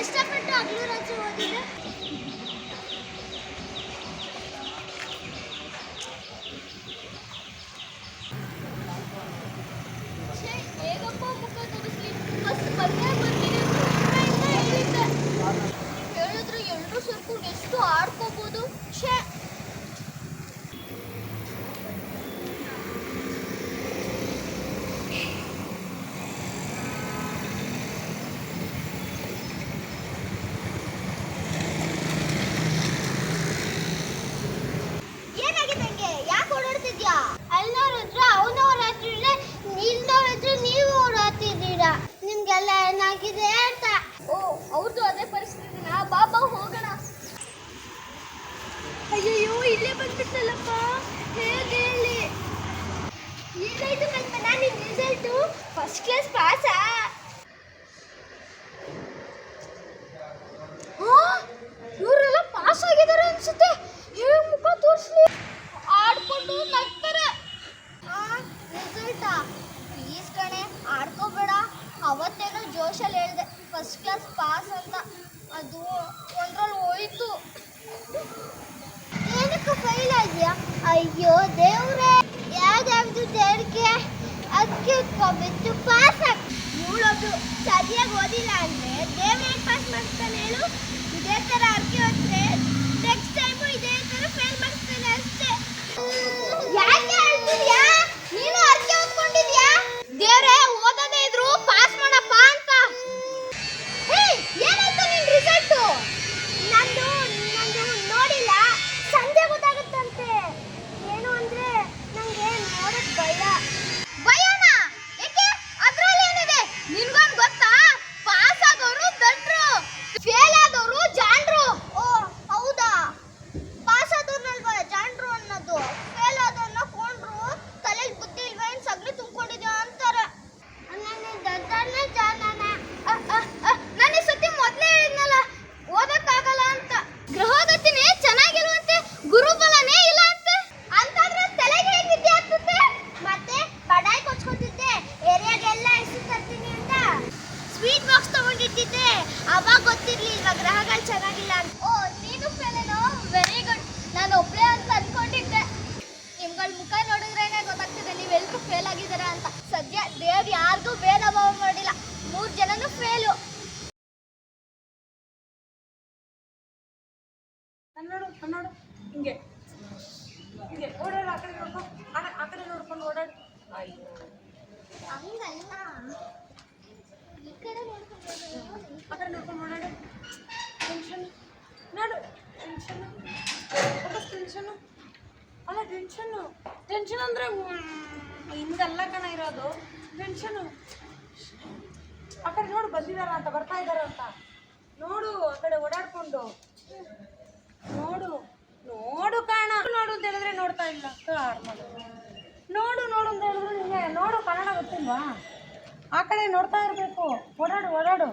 ಕಷ್ಟಪಟ್ಟು ಹಗಲು ರಾತ್ರಿ ಕನ್ನಡ ಹಿಂಗೆ. ಹಿಂಗೆ ಓಡಾಡು ಆ ಕಡೆ ನೋಡ್ಕೊ ಆ ಕಡೆ- ನೋಡ್ಕೊಂಡು ಓಡಾಡು. ಅಯ್ಯೋ ಹಂಗಲ್ಲ. ಈ ಕಡೆ ನೋಡ್ಕೊಂಡು ಆ ಕಡೆ ನೋಡ್ಕೊಂಡು ಓಡಾಡು. ಟೆನ್ಷನ್. ನೋಡು ಟೆನ್ಷನ್. ಟೆನ್ಷನು. ಅಲ್ಲ ಟೆನ್ಷನ್ನು ಟೆನ್ಷನ್ ಅಂದರೆ ಹಿಂಗಲ್ಲ ಕಣ ಇರೋದು. ಟೆನ್ಷನು. ಆ ಕಡೆ ನೋಡು ಬಂದಿದಾರ ಅಂತ ಬರ್ತಾ ಇದಾರ ಅಂತ. ನೋಡು ಆ ಕಡೆ ಓಡಾಡ್ಕೊಂಡು. ನೋಡು ನೋಡು ಕಾಣ ನೋಡು ಅಂತ ಹೇಳಿದ್ರೆ ನೋಡ್ತಾ ಇಲ್ಲ. ನೋಡು ನೋಡು ಅಂತ ಹೇಳಿದ್ರೆ ನಿಮಗೆ ನೋಡು ಕನ್ನಡ ಗೊತ್ತಿಲ್ವಾ? ಆ ಕಡೆ ನೋಡ್ತಾ ಇರಬೇಕು. ಓಡಾಡು ಓಡಾಡು.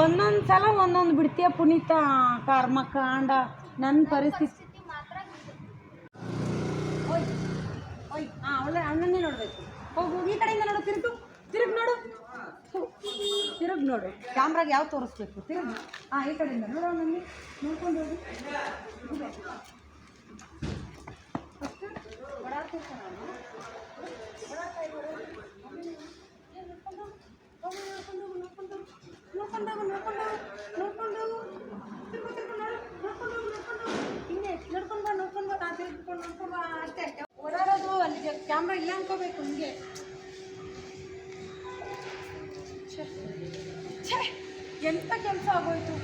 ಒಂದೊಂದು ಸಲ ಒಂದೊಂದು ಬಿಡ್ತೀಯ ಪುನೀತ, ಕರ್ಮ ಕಾಂಡ? ನನ್ನ ಪರಿಸ್ಥಿತಿ ಓಯ್ ಓಯ್ ಹಾಂ ಒಳ್ಳೆ ಅಣ್ಣನ್ನೇ ನೋಡಬೇಕು. ಹೋಗಿ, ಈ ಕಡೆಯಿಂದ ನೋಡು, ತಿರುಗು, ತಿರುಗಿ ನೋಡು. ನೋಡು. ಕ್ಯಾಮ್ರಾಗೆ ಯಾವ ತೋರಿಸ್ಬೇಕು? ತಿರುಗಿ. ಹಾಂ ಈ ಕಡೆಯಿಂದ ನೋಡೋ ನಮಗೆ ನೋಡ್ಕೊಂಡು ಹೋಗಿ. ಅಷ್ಟು ನೋಡ್ಕೊಂಡು ಬಾ ನೋಡ್ಕೊಂಡು ಬಾ. ನಾ ತಿರ್ಗ್ಕೊಂಡು ನೋಡ್ಕೊಂಡು ಬಾ, ಅಷ್ಟೇ. ಓಡಾಡೋದು ಅಲ್ಲಿ ಕ್ಯಾಮ್ರಾ ಇಲ್ಲ ಅನ್ಕೋಬೇಕು ಹಿಂಗೆ ಛೆ, ಎಂಥ ಕೆಲಸ ಆಗೋಯ್ತು?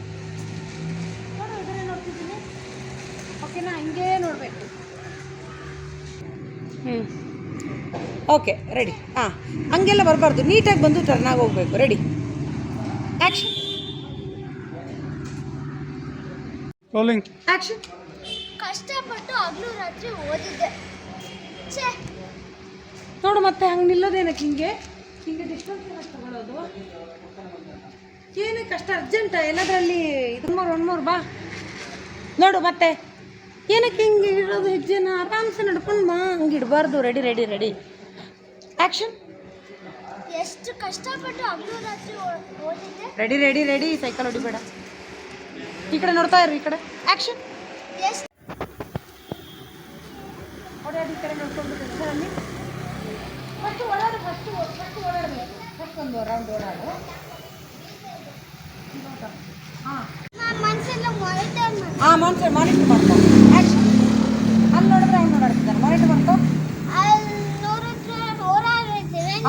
ನೋಡು ಇದನ್ನೇ ನೋಡ್ತಿದ್ದೀನಿ. ಓಕೆನಾ ಹಿಂಗೇ ನೋಡಬೇಕು. ಹ್ಞೂ ಓಕೆ ರೆಡಿ ಹಾಂ ಹಂಗೆಲ್ಲ ಬರಬಾರ್ದು. ನೀಟಾಗಿ ಬಂದು ಟರ್ನಾಗಿ ಹೋಗ್ಬೇಕು. ರೆಡಿ ಆ್ಯಕ್ಷನ್ ರೋಲಿಂಗ್ ಆ್ಯಕ್ಷನ್ ಕಷ್ಟಪಟ್ಟು ಹಗಲು ರಾತ್ರಿ ಓದಿದ್ದೆ. ಛೇ. ನೋಡು ಮತ್ತೆ ಹಂಗೆ ನಿಲ್ಲೋದೇನಕ್ಕೆ ಹಿಂಗೆ? ಹಿಂಗೆ ಡಿಸ್ಟೆನ್ಸ್ ಏನಕ್ಕೆ ತಗೊಳ್ಳೋದು ಏನಕ್ಕೆ ಅಷ್ಟು ಅರ್ಜೆಂಟ ಎಲ್ಲದರಲ್ಲಿ ಮೂರು ಒಂದು ಮೂರು ಬಾ. ನೋಡು ಮತ್ತೆ. ಏನಕ್ಕೆ ಹಿಂಗೆ ಇಡೋದು ಹೆಜ್ಜೆನ ಆರಾಮ್ಸೆ ನಡ್ಕೊಂಡು ಬಾ. ಹಂಗೆ ಇಡಬಾರ್ದು. ರೆಡಿ ರೆಡಿ ರೆಡಿ ಆ್ಯಕ್ಷನ್ ಎಷ್ಟು ಕಷ್ಟಪಟ್ಟು ಹಗಲು ರಾತ್ರಿ ಓದಿದ್ದೆ. ರೆಡಿ ರೆಡಿ ರೆಡಿ ಸೈಕಲ್ ಹೊಡಿಬೇಡ. ಈ ಕಡೆ ನೋಡ್ತಾ ಇರ್ರಿ ಈ ಕಡೆ. ಆ್ಯಕ್ಷನ್ ಎಷ್ಟು ಓಡಾಡಿ ಈ ಕಡೆ ನೋಡ್ಕೊಂಡು ಅಲ್ಲಿ. ಫಸ್ಟ್ ಓಡಾಡು ಫಸ್ಟ್ ಫಸ್ಟ್ ಓಡಾಡಬೇಕು ಫಸ್ಟ್ ಒಂದು ರೌಂಡ್ ಓಡಾಡು. ಹಾಂ. ಹಾಂ ಮಾನಿಟರ್ ಮಾನಿಟರ್ ಮಾಡ್ಕೊ. ಆ್ಯಕ್ಷನ್ ಅಲ್ಲಿ ನೋಡಿದ್ರೆ ಅವ್ನು ಓಡಾಡ್ತಿದ್ದಾನೆ. ಮಾನಿಟರ್ ಮಾಡ್ಕೊ.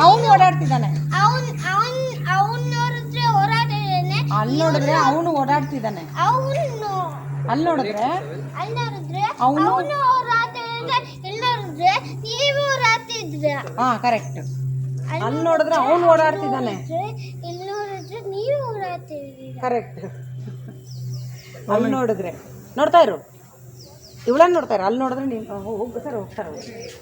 ಅವನು ಓಡಾಡ್ತಿದ್ದಾನೆ. ಅಲ್ಲಿ ನೋಡಿದ್ರೆ ಅವನು ಓಡಾಡ್ತಿದ್ದಾನೆ. ಅವನು ಅಲ್ಲಿ ನೋಡಿದ್ರೆ ಅವ್ನು? ಹೋರಾಡ್ತಿದ್ರ ಹಾಂ ಕರೆಕ್ಟ್ ಅಲ್ಲಿ ನೋಡಿದ್ರೆ ಅವನು ಓಡಾಡ್ತಿದ್ದಾನೆ. ಇಲ್ಲಿ ನೋಡಿದ್ರೆ ನೀವು ಹೋರಾಡ್ತಿದ್ದೀರ ಕರೆಕ್ಟ್ ಅಲ್ಲಿ ನೋಡಿದ್ರೆ. ನೋಡ್ತಾ ಇರು. ಇವಳನ್ನ ನೋಡ್ತಾ ಇರು. ಅಲ್ಲಿ ನೋಡಿದ್ರೆ ನೀನು ಹೋಗ್ಬೇಕಾರೆ ಹೋಗ್ತಾರೆ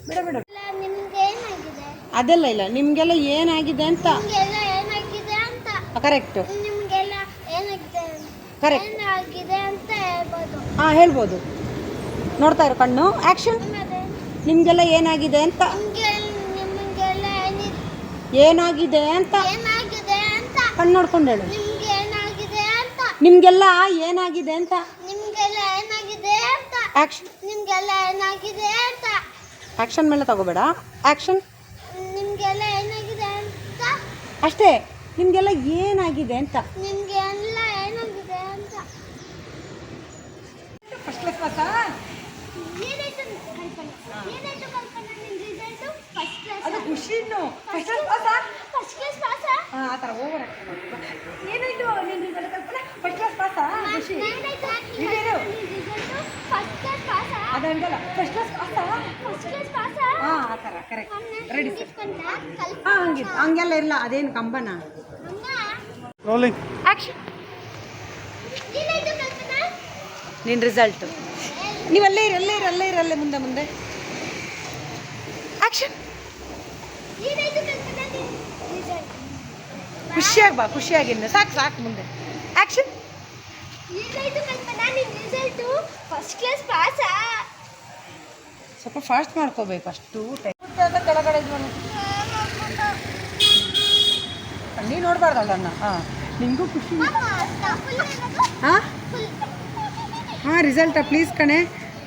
ಬಿಡ ಬಿಡ. ನಿಮ್ಗೆ ಏನಾಗಿದೆ? ಅದೆಲ್ಲ ಇಲ್ಲ. ನಿಮಗೆಲ್ಲ ಏನಾಗಿದೆ ಅಂತ. ನಿಮ್ಗೆಲ್ಲ ಏನಾಗಿದೆ ಅಂತ. ಕರೆಕ್ಟ್ ನಿಮ್ಗೆಲ್ಲ ಏನಾಗಿದೆ Correct. ಏನಾಗಿದೆ ಅಂತ ಹೇಳ್ಬೋದು. ಹಾಂ ಹೇಳ್ಬೋದು. ನೋಡ್ತಾ ಇರು ಕಣ್ಣು. ಆ್ಯಕ್ಷನ್ ಆಮೇಲೆ? ನಿಮಗೆಲ್ಲ ಏನಾಗಿದೆ ಅಂತ. ಏನಾಗಿದೆ ಅಂತ ಏನಾಗಿದೆ ಅಂತ ಕಣ್ಣು ನೋಡ್ಕೊಂಡು ಹೇಳು. ನಿಮ್ಗೆ ಏನಾಗಿದೆ ಅಂತ ನಿಮಗೆಲ್ಲ ಏನಾಗಿದೆ ಅಂತ? ನಿಮ್ಗೆಲ್ಲ ಏನಾಗಿದೆ ಅಂತ ಆಕ್ಷನ್ ನಿಮ್ಗೆಲ್ಲ ಏನಾಗಿದೆ ಅಂತ ಆ್ಯಕ್ಷನ್ ಮೇಲೆ ತಗೋಬೇಡ. ಆಕ್ಷನ್ ನಿಮ್ಗೆಲ್ಲ ಏನಾಗಿದೆ ಅಂತ ಅಷ್ಟೇ ನಿಮಗೆಲ್ಲ ಏನಾಗಿದೆ ಅಂತ. ನಿಮ್ಗೆ ಎಲ್ಲ ಏನಾಗಿದೆ ಅಂತ ಫಸ್ಟ್ ಕ್ಲಾಸ್ ಪಾಸಾ ಏನಾಯ್ತು ಕಲ್ಪನೆ? ಏನಾಯ್ತು ಕಲ್ಪನೆ ನಿಮ್ ರಿಸಲ್ಟು ಫಸ್ಟ್ ಕ್ಲಾಸ್ ಅದು ಖುಷಿನು. ಫಸ್ಟ್ ಕ್ಲಾಸ್ ಪಾಸಾ ಫಸ್ಟ್ ಕ್ಲಾಸ್ ಪಾಸ ಹಾಂ ಆ? ಥರ ಓವರ್ ಏನಾಯ್ತು ನಿನ್ನ ರಿಸಲ್ಟ್ ಕಲ್ಪನೆ? ಫಸ್ಟ್ ಕ್ಲಾಸ್ ಪಾಸ ಖುಷಿ. ಇದೇನು? ರಿಸಲ್ಟು ಫಸ್ಟ್ ಕ್ಲಾಸ್ ಪಾಸ ಅದು ಹಂಗಲ್ಲ. ಫಸ್ಟ್ ಕ್ಲಾಸ್ ಪಾಸಾ ಫಸ್ಟ್ ಕ್ಲಾಸ್ ಪಾಸ ಹಾ ಆ? ಥರ. ಕರೆಕ್ಟ್ ರೆಡಿ ಹಾ ಹಂಗೆ ಹಂಗೆಲ್ಲ ಇಲ್ಲ ಅದೇನು ಕಂಬನ? ರೋಲಿಂಗ್ ಆಕ್ಷನ್ ನಿನ್ನ ರಿಸಲ್ಟು ನೀವು ಅಲ್ಲೇ ಇರಲ್ಲೇ ಇರಲ್ಲೇ ಇರಿ ಅಲ್ಲೇ ಇರಿ ಅಲ್ಲೇ ಮುಂದೆ ಮುಂದೆ. ಆ್ಯಕ್ಷನ್ ಏನಾಯ್ತು ಕಲ್ಪನಾ ನಿನ್ ರಿಸಲ್ಟ್ ಖುಷಿಯಾಗಿ ಬಾ ಖುಷಿಯಾಗಿನ್ನು ಸಾಕು ಸಾಕು ಮುಂದೆ. ಆ್ಯಕ್ಷನ್ ಫಸ್ಟ್ ಕ್ಲಾಸ್ ಪಾಸ ಸ್ವಲ್ಪ ಫಾಸ್ಟ್ ಮಾಡ್ಕೋಬೇಕು ಅಷ್ಟು ಕೆಳಗಡೆ ಇದು ಮಾಡು. ನೀ ನೋಡಬಾರ್ದಲ್ಲ ಅಣ್ಣ ಹಾಂ ನಿಮಗೂ ಖುಷಿ. ಹಾಂ? ಹಾಂ ರಿಸಲ್ಟಾ ಪ್ಲೀಸ್ ಕಣೆ.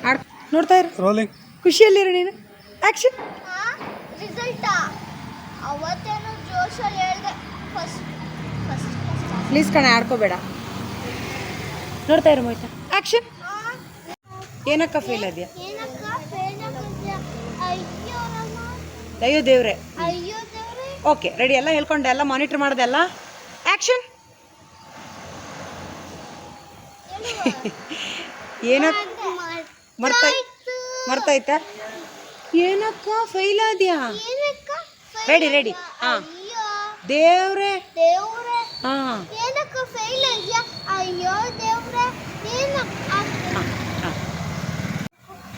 ಆಡ್ ನೋಡ್ತಾ ಇರು. ರೋಲಿಂಗ್ ಖುಷಿಯಲ್ಲಿರು ನೀನು. ಆ್ಯಕ್ಷನ್ ರಿಸಲ್ಟಾ ಅವತ್ತೇನೋ ಜೋಶಲ್ಲಿ ಹೇಳಿದೆ. ಪ್ಲೀಸ್ ಕಣೆ ಆಡ್ಕೋಬೇಡ. ನೋಡ್ತಾ ಇರೋ ಮೋಯ್ತಾ ಆಕ್ಷನ್ ಏನಕ್ಕ ಫೇಲ್ ಅದೆಯಾ ಅಯ್ಯೋ ದೇವ್ರೆ. ಓಕೆ ರೆಡಿ ಎಲ್ಲ ಹೇಳ್ಕೊಂಡೆ ಎಲ್ಲ ಮಾನಿಟರ್ ಮಾಡಿದೆ ಎಲ್ಲ? ಆ್ಯಕ್ಷನ್ ಏನಕ್ಕ ಮರ್ತಾ ಮರ್ತಾಯ್ತಾ? ಏನಕ್ಕ ಫೈಲ್ ಆದ್ಯಾ? ರೆಡಿ ರೆಡಿ ಹಾಂ. ದೇವ್ರೆ? ದೇವ್ರೆ ಹಾಂ. ಏನಕ್ಕ ಫೇಲ್ ಇದೆಯಾ ಅಯ್ಯೋ ದೇವ್ರೆ ಏನಕ್ಕ ಹಾಂ ಹಾಂ.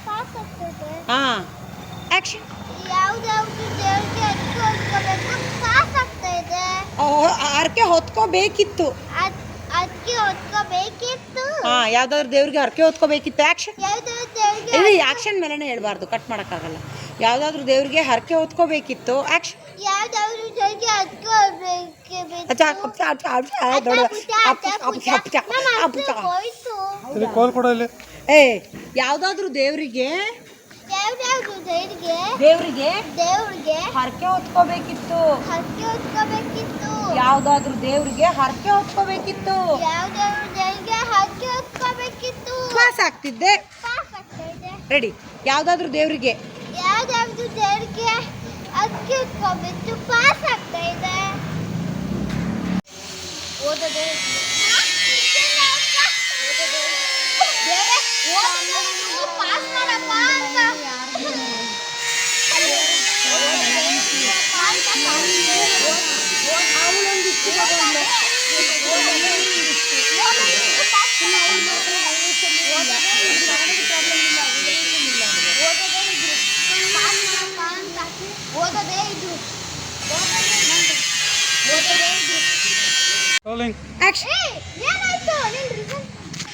ಪಾಸ್ ಆಗ್ತದೆ. ಹಾಂ. ಆ್ಯಕ್ಷನ್ ಯಾವ್ದಾವ್ದು ದೇವ್ರಿಗೆ ಹತ್ಕೊ ಹೊತ್ಕೋಬೇಕು ಪಾಸ್ ಆಗ್ತಾ ಇದೆ. ಹರಕೆ ಹೊತ್ಕೋಬೇಕಿತ್ತು. ಹಾಂ ಯಾವ್ದಾದ್ರು ದೇವ್ರಿಗೆ ಹರಕೆ ಹೊತ್ಕೋಬೇಕಿತ್ತು. ಆಕ್ಷನ್ ದೇವ್ರಿಗೆ ಇಲ್ಲಿ ಆ್ಯಕ್ಷನ್ ಮೇಲೆನೇ ಹೇಳ್ಬಾರ್ದು ಕಟ್ ಮಾಡೋಕ್ಕಾಗಲ್ಲ. ಯಾವುದಾದ್ರೂ ದೇವ್ರಿಗೆ ಹರಕೆ ಹೊತ್ಕೋಬೇಕಿತ್ತು. ಆ್ಯಕ್ಷನ್ ಏ ಯಾವುದಾದ್ರೂ ದೇವರಿಗೆ? ದೇವರಿಗೆ ದೇವ್ರಿಗೆ? ದೇವರಿಗೆ? ದೇವ್ರಿಗೆ. ಹರಕೆ ಹೊತ್ಕೋಬೇಕಿತ್ತು. ಹರಕೆ ಹೊತ್ಕೋಬೇಕಿತ್ತು. ಯಾವ್ದಾದ್ರು ದೇವರಿಗೆ ಹರಕೆ ಹೊತ್ಕೋಬೇಕಿತ್ತು. ಯಾವ್ದಾದ್ರು ದೇವ್ರಿಗೆ ಹರಕೆ ಹೊತ್ಕೋಬೇಕಿತ್ತು. ಪಾಸ್ ಆಗ್ತಿದ್ದೆ. ರೆಡಿ ಯಾವ್ದಾದ್ರು ದೇವರಿಗೆ? ಯಾವ್ದಾದ್ರು ದೇವ್ರಿಗೆ ಅಕ್ಕಿ ಉತ್ಕೊಂಡ್ಬಿಟ್ಟು ಪಾಸ್ ಆಗ್ತಾ ಇದೆ. ಓದೋದೇ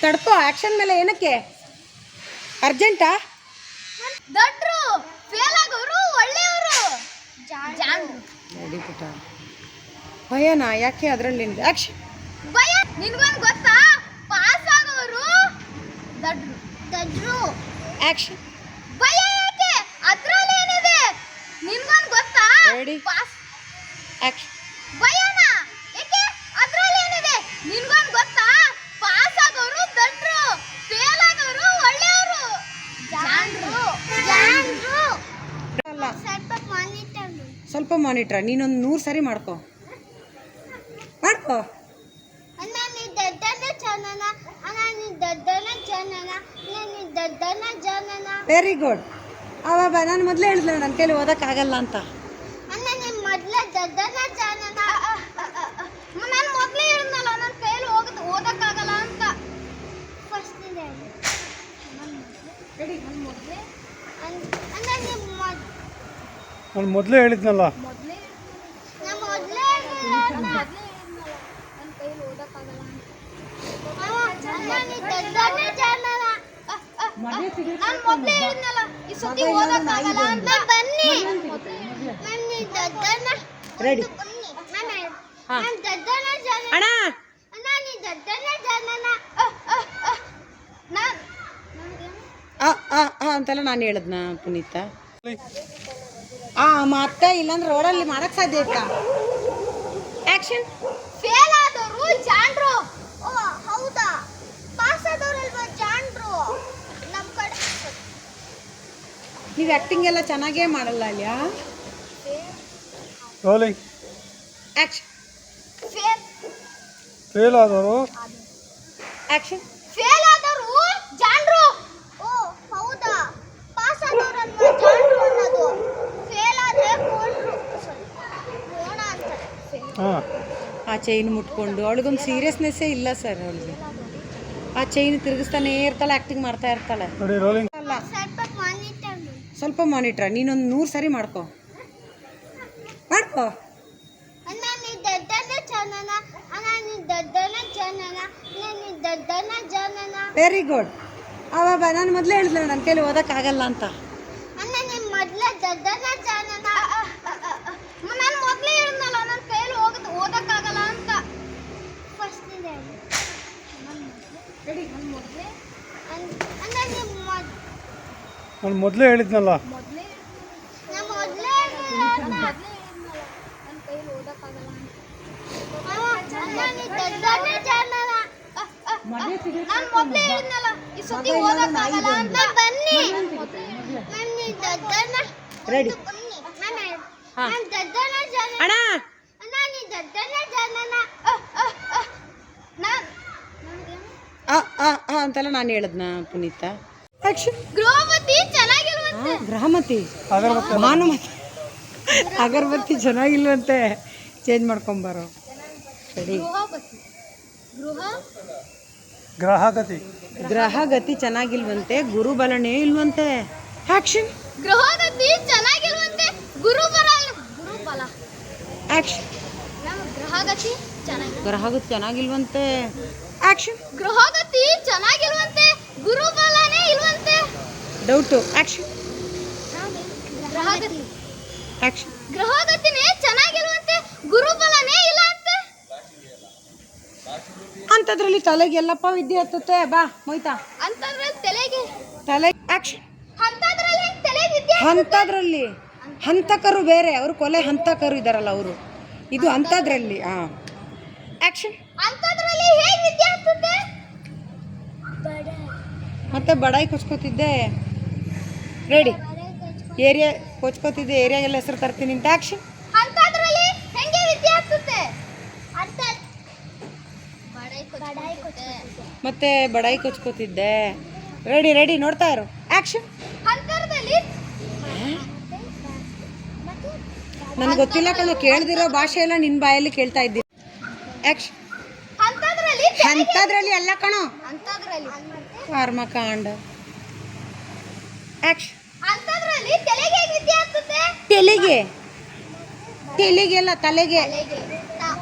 ತಡ್ಕೋ ಆಕ್ಷನ್ ಮೇಲೆ ಏನಕ್ಕೆ? ಅರ್ಜೆಂಟಾ ದೊಡ್ಡರು ಫೇಲ್ ಆಗೋರು ಒಳ್ಳೆಯವರು. ರೆಡಿ ಪುಟ ಭಯನಾ ಯಾಕೆ ಅದರಲ್ಲಿ ಆಕ್ಷನ್ ಭಯ? ನಿನ್ಗೊಂದು ಗೊತ್ತಾ? ಪಾಸ್ ಆಗೋರು ದಡ್ರು. ದಡ್ರು. ಆಕ್ಷನ್ ಭಯ ಯಾಕೆ? ಅದ್ರಲ್ಲಿ ಏನಿದೆ ನಿನ್ಗೊಂದು ಗೊತ್ತಾ? Ready? ಪಾಸ್ ಆಕ್ಷನ್ ಏನಿದೆ ನಿನ್ಗೊಂದು ಗೊತ್ತಾ? ಪಾಸ್ ಆಗೋರು ದಡ್ರು ಫೇಲ್ ಆಗೋರು ಒಳ್ಳೆಯವರು ಜಾಂಡ್ರು ಅಲ್ಲ. ಸ್ವಲ್ಪ ಮಾನಿಟರ್ ಸ್ವಲ್ಪ ಮಾನಿಟ್ರ ನೀನೊಂದು ನೂರು ಸರಿ ಮಾಡ್ಕೋ. ಮಾಡ್ಕೋ. ನಾನು ದಡ್ಡನ ಜನನ ನೀ ದಡ್ಡನ ಜನನ ನೀ ದಡ್ಡನ ಜನನ ವೆರಿ ಗುಡ್ ಅವ ನಾನು ಮೊದಲೇ ಹೇಳಿದ್ಲ ನನ್ನ ಕೈಲಿ ಓದಕ್ಕಾಗಲ್ಲ ಅಂತ. ಅಣ್ಣ ನೀ ಮೊದಲೇ ದಡ್ಡನ ಜನನ ನಾನು ಮೊದಲೇ ಹೇಳಿದ್ನಲ್ಲ ನನ್ನ ಕೈಯಲ್ಲಿ ಹೋಗದ್ ಓದಕ್ಕಾಗಲ್ಲ ಅಂತ ಫಸ್ಟ್ ಇದೆ ನನ್ನ ಮೊದಲೇ ಅಣ್ಣ ನಿಮ್ಮ ಮೊದ್ ನಾನು ಮೊದಲೇ ಹೇಳಿದ್ನಲ್ಲ ಮೊದಲೇ ನಾ ಮೊದಲೇ ನನ್ನ ಕೈಯಲ್ಲಿ ಓದಕ್ಕಾಗಲ್ಲ ಅಂತ ನಾನು ದಡ್ಡನ ಜನನ ನಾನು ಮೊದಲೇ ಹೇಳಿದ್ನಲ್ಲ ಈ ಸತಿ ಓದಕ್ಕಾಗಲ್ಲ ಅಂತ ನಾನು ಹೇಳಿದ್ನಲ್ಲ ರೆಡಿ ನಾನು ಹಾ. ನಾನು ದಡ್ಡನ ಜನ ಅಣ್ಣ ನಾನು ದಡ್ಡನ ಜನನ ನಾನು ಆ ಆ ಆ ಅಂತೆಲ್ಲ ನಾನು ಹೇಳದ್ನ ಪುನೀತ? ಆ ಮತ್ತ ಇಲ್ಲಾಂದ್ರೆ ರೋಡಲ್ಲಿ ಮಾಡಕ್ ಸಾಧ್ಯ ಐತಾ? ಆಕ್ಷನ್ ಫೇಲ್ ಆದವರು ಜಾಂಡ್ರು ಓ ಹೌದಾ? ಪಾಸ್ ಆದವರಲ್ವಾ ಜಾಂಡ್ರು ನಮ್ಮ ಕಡೆ. ನೀವು ಆ್ಯಕ್ಟಿಂಗ್ ಎಲ್ಲ ಚೆನ್ನಾಗೇ ಮಾಡಲ್ಲ ಅಲ್ಯಾ? ರೋಲಿಂಗ್ ಆಕ್ಷನ್ ಫೇಲ್ ಫೇಲ್ ಆದವರು. ಆಕ್ಷನ್ ಫೇಲ್ ಆದವರು ಜಾಂಡ್ರು ಓ ಹೌದಾ ಪಾಸ್ ಆದವರಲ್ವಾ ಜಾಂಡ್ರು ಅನ್ನೋದು ಫೇಲ್ ಆದ್ರೆ ಕೋಣ್ರು ಕೋಣ ಅಂತಾರೆ fail. ಹಾಂ ಆ ಚೈನ್ ಮುಟ್ಕೊಂಡು ಅವಳಿಗೊಂದು ಸೀರಿಯಸ್ನೆಸ್ಸೇ ಇಲ್ಲ ಸರ್ ಅವಳಿಗೆ. ಆ ಚೈನ್ ತಿರುಗಿಸ್ತಾನೆ ಇರ್ತಾಳೆ ಆ್ಯಕ್ಟಿಂಗ್ ಮಾಡ್ತಾ ಇರ್ತಾಳೆ. ಅಲ್ಲ. ಸ್ವಲ್ಪ ಮಾನಿಟರ್ ನೀನೊಂದು ನೂರು ಸರಿ ಮಾಡ್ಕೊ. ಮಾಡ್ಕೋ. ವೆರಿ ಗುಡ್ ಅವ ನಾನು ಮೊದಲೇ ಹೇಳಿದ್ಲ ನನ್ನ ಕೈಲಿ ಓದೋಕ್ಕಾಗಲ್ಲ ಅಂತ ಅಣ್ಣ ನಿಮ್ಮ ಮೊದಲ ದಡ್ಡನ ಜನನ ನಾನು ಮೊದಲೇ ಹೇಳಿದ್ನಲ್ಲ ನನ್ನ ಕೈಯಲ್ಲಿ ಹೋಗದ್ ಓದಕ್ಕಾಗಲ್ಲ ಅಂತ ಫಸ್ಟ್ ಇದೆ ನನ್ನ ಮೊದಲೇ ಅಣ್ಣ ನಿಮ್ಮ ಮೊದ್ ನಾನು ಮೊದಲೇ ಹೇಳಿದ್ನಲ್ಲ ಮೊದಲೇ ನಾ ಮೊದಲೇ ನನ್ನ ಕೈಯಲ್ಲಿ ಓದಕ್ಕಾಗಲ್ಲ ನಾನು ದಡ್ಡನ ಜನನ ನಾನು ಮೊದಲೇ ಹೇಳಿದ್ನಲ್ಲ ಈ ಸತಿ ಓದಕ್ಕಾಗಲ್ಲ ಅಂತ ಬನ್ನಿ. ನಾನು ಮೊದಲೇ ರೆಡಿ. ನಾನು ಹಾ. ನಾನು ದಡ್ಡನ ಜನ ಅಣ್ಣ ನಾನು ದಡ್ಡನ ಜನನ ನಾನು ಆ ಆ ಅಂತೆಲ್ಲ ನಾನು ಹೇಳದ್ನ ಪುನೀತ. ಆಕ್ಷನ್ ಗೃಹಪತಿ ಚೆನ್ನಾಗಿಲ್ವಂತೆ ಗ್ರಹಮತಿ. ಅಗರಬತ್ತಿ. ಭಾನುಮತಿ ಅಗರಬತ್ತಿ ಚೆನ್ನಾಗಿಲ್ವಂತೆ. ಚೇಂಜ್ ಮಾಡ್ಕೊಂಬಾರೋ ಸರಿ. ಗ್ರಹಗತಿ. ಗ್ರಹಗತಿ ಚೆನ್ನಾಗಿಲ್ವಂತೆ ಗುರುಬಲನೇ ಇಲ್ವಂತೆ. ಆಕ್ಷನ್ ಗ್ರಹಗತಿ ಚೆನ್ನಾಗಿಲ್ವಂತೆ ಗುರುಬಲ ಗುರುಬಲ ಆಕ್ಷನ್ ಗ್ರಹಗತಿ ಚೆನ್ನಾಗಿ ಗ್ರಹಗತಿ ಚೆನ್ನಾಗಿಲ್ವಂತೆ. ಆಕ್ಷನ್ ಗೃಹಗತಿ ಚೆನ್ನಾಗಿರುವಂತೆ ಗುರುಬಲನೇ ಇರುವಂತೆ ಡೌಟು ಆಕ್ಷನ್ ಗ್ರಹಗತಿ ಆಕ್ಷನ್ ಗೃಹಗತಿನೇ ಚೆನ್ನಾಗಿರುವಂತೆ ಗುರುಬಲನೇ ಇಲ್ಲ ಅಂತೆ. ಅಂಥದ್ರಲ್ಲಿ ತಲೆಗೆ ಎಲ್ಲಪ್ಪ ವಿದ್ಯೆ ಹತ್ತುತ್ತೆ. ಬಾ ಮೊಯ್ತಾ ಅಂತದ್ರಲ್ಲಿ ತಲೆಗೆ. ತಲೆ ಆಕ್ಷನ್ ಅಂತದ್ರಲ್ಲಿ ವಿದ್ಯೆ ಅಂಥದ್ರಲ್ಲಿ ಹಂತಕರು ಬೇರೆ ಅವರು ಕೊಲೆ ಹಂತಕರು ಇದಾರಲ್ಲ ಅವರು. ಇದು ಅಂಥದ್ರಲ್ಲಿ ಹಾಂ ಆಕ್ಷನ್ ಅಂತದ್ರಲ್ಲಿ ಹತ್ತುತ್ತೆ ಮತ್ತೆ ಬಡಾಯಿ ಕೊಚ್ಕೋತಿದ್ದೆ. Ready area ಕೊಚ್ಕೋತಿದ್ದೆ. ಏರಿಯಾಗೆಲ್ಲ ಹೆಸರು ತರ್ತೀನಿ. ಅಂತ ಆಕ್ಷನ್ ಮತ್ತೆ ಬಡಾಯಿ ಕೊಚ್ಕೋತಿದ್ದೆ. ರೆಡಿ ರೆಡಿ ನೋಡ್ತಾ ಇರು. ಆಕ್ಷನ್ ನನ್ಗೆ ನನಗೆ ಗೊತ್ತಿಲ್ಲ ಕಣ. ಕೇಳ್ದಿರೋ ಭಾಷೆ ಎಲ್ಲ ನಿನ್ನ ಬಾಯಲ್ಲಿ ಕೇಳ್ತಾ ಇದ್ದೀನಿ. ಆಕ್ಷನ್ ಅಂಥದ್ರಲ್ಲಿ ಎಲ್ಲ ಕಣೋ. ಅಂತದ್ರಲ್ಲಿ. ಕರ್ಮಕಾಂಡ ಆಕ್ಷನ್ ಅಂತದ್ರಲ್ಲಿ ತಲೆಗೆ ಹೇಗೆ ವಿದ್ಯೆ ತೆಲಿಗೆ. ತೆಲಿಗೆಲ್ಲ ತಲೆಗೆ. ತಲೆಗೆ. ತ-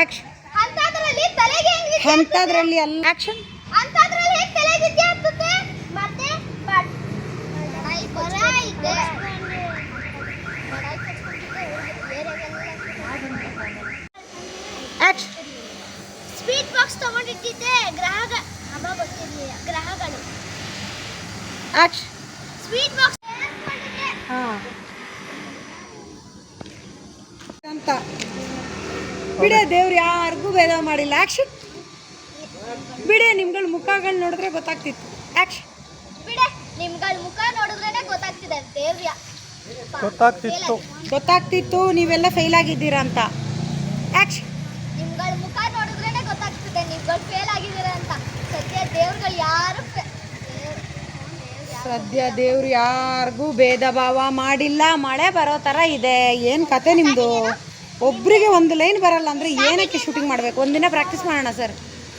ಆಕ್ಷನ್ ಅಂತದ್ರಲ್ಲಿ ತಲೆಗೆ ಹೆಂಗೆ ವಿದ್ಯೆ ಅಂಥದ್ರಲ್ಲಿ ಎಲ್ಲ ಆಕ್ಷನ್ ಹೇಗೆ ತಲೆಗೆ ವಿದ್ಯೆ ಮತ್ತೆ ಬಡ್- ಬಡಾಯಿ ಬಡಾಯಿ ಬಾಕ್ಸ್ ತಗೊಂಡಿಟ್ಟಿದ್ದೆ ಗ್ರಾಹಕ ಹಬ್ಬ ಗೊತ್ತಿರಲಿಲ್ಲ. ಗ್ರಹಗಳು ಸ್ವೀಟ್ ಬಾಕ್ಸ್ ಅಂತ. ಬಿಡ ದೇವ್ರು ಯಾರಿಗೂ ಭೇದ ಮಾಡಿಲ್ಲ. ಆಕ್ಷನ್ ಬಿಡೆ ನಿಮ್ಗಳ ಮುಖಗಳು ನೋಡಿದ್ರೆ ಗೊತ್ತಾಗ್ತಿತ್ತು. ಆಕ್ಷನ್ ಬಿಡೆ ನಿಮ್ಗಳ ಮುಖ ನೋಡಿದ್ರೇನೆ ಗೊತ್ತಾಗ್ತಿದೆ. ದೇವ್ರ ಗೊತ್ತಾಗ್ತಿತ್ತು. ಗೊತ್ತಾಗ್ತಿತ್ತು ನೀವೆಲ್ಲ ಫೇಲ್ ಆಗಿದ್ದೀರಾ ಅಂತ. ಆಕ್ಷನ್ ದೇವ್ರುಗಳು ಯಾರು ಸದ್ಯ ದೇವ್ರು ಯಾರಿಗೂ ಭೇದ ಭಾವ ಮಾಡಿಲ್ಲ. ಮಳೆ ಬರೋ ಥರ ಇದೆ. ಏನು ಕತೆ ನಿಮ್ಮದು ಒಬ್ರಿಗೆ ಒಂದು ಲೈನ್ ಬರಲ್ಲ ಅಂದರೆ ಏನಕ್ಕೆ ಶೂಟಿಂಗ್ ಮಾಡಬೇಕು? ಒಂದಿನ ಪ್ರಾಕ್ಟೀಸ್ ಮಾಡೋಣ ಸರ್.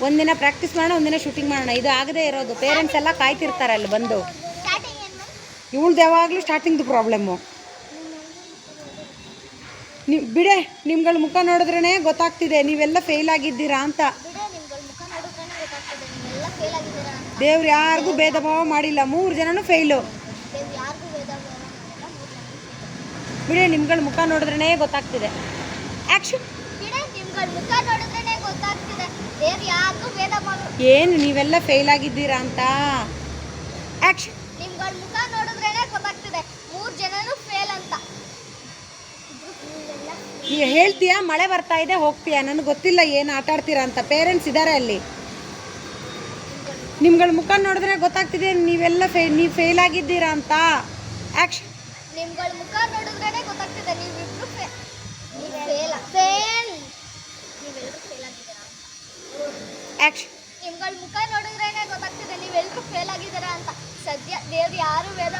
ಒಂದಿನ ಪ್ರಾಕ್ಟೀಸ್ ಮಾಡೋಣ ಒಂದಿನ ಶೂಟಿಂಗ್ ಮಾಡೋಣ. ಇದು ಆಗದೇ ಇರೋದು. ಪೇರೆಂಟ್ಸ್ ಎಲ್ಲ ಕಾಯ್ತಿರ್ತಾರೆ ಅಲ್ಲಿ ಬಂದು. ಇವಳ್ದು ಯಾವಾಗಲೂ ಸ್ಟಾರ್ಟಿಂಗ್ದು ಪ್ರಾಬ್ಲಮ್ಮು ನೀವು ಬಿಡೆ ನಿಮ್ಗಳ ಮುಖ ನೋಡಿದ್ರೇ ಗೊತ್ತಾಗ್ತಿದೆ. ನೀವೆಲ್ಲ ಫೇಲ್ ಆಗಿದ್ದೀರಾ ಅಂತ ಬಿಡೆ ನಿಮ್ಗಳ ಮುಖ ನೋಡಿದ್ರೇನೆ ಗೊತ್ತಾಗ್ತಿದೆ ನೀವೆಲ್ಲ ಫೇಲ್ ಆಗಿದ್ದೀರಾ ಅಂತ ದೇವ್ರು ಯಾರಿಗೂ ಭೇದ ಭಾವ ಮಾಡಿಲ್ಲ. ಮೂರು ಜನನೂ ಫೇಲು ಬಿಡಿ. ನಿಮ್ಗಳ ಮುಖ ನೋಡಿದ್ರೇ ಗೊತ್ತಾಗ್ತಿದೆ. ಆ್ಯಕ್ಷನ್ ಏನು ನೀವೆಲ್ಲ ಫೇಲ್ ಆಗಿದ್ದೀರಾ ಅಂತ? ಆ್ಯಕ್ಷನ್ ನಿಮ್ಗಳ ಮುಖ ನೋಡಿದ್ರೇನೆ ಗೊತ್ತಾಗ್ತಿದೆ. ಮೂರು ಜನನು ಫೇಲ್ ಅಂತ. ಹೇಳ್ತೀಯಾ ಮಳೆ ಬರ್ತಾ ಇದೆ ಹೋಗ್ತೀಯಾ? ನನಗೆ ಗೊತ್ತಿಲ್ಲ ಏನು ಆಟ ಆಡ್ತೀರಾ ಅಂತ. ಪೇರೆಂಟ್ಸ್ ಇದ್ದಾರೆ ಅಲ್ಲಿ. ನಿಮ್ಗಳ ಮುಖ ನೋಡಿದ್ರೆ ಗೊತ್ತಾಗ್ತಿದೆ ನೀವೆಲ್ಲ ಫೇ ನೀವು ಫೇಲ್ ಆಗಿದ್ದೀರಾ ಅಂತ. ಆ್ಯಕ್ಷನ್ ನಿಮ್ಗಳ ಮುಖ ನೋಡಿದ್ರೇನೆ ಗೊತ್ತಾಗ್ತಿದೆ ನೀವಿಬ್ರು ಫೇಲ್ ಫೇಲ್ ನೀವೆಲ್ಲರೂ ಫೇಲ್ ಆಗಿದ್ದೀರಾ? ಆ್ಯಕ್ಷನ್ ನಿಮ್ಗಳ ಮುಖ ನೋಡಿದ್ರೇನೆ ಗೊತ್ತಾಗ್ತಿದೆ ನೀವೆಲ್ಲರೂ ಫೇಲ್ ಆಗಿದ್ದೀರಾ ಅಂತ. ಸದ್ಯ ದೇವ್ರು ಯಾರು ವೇದ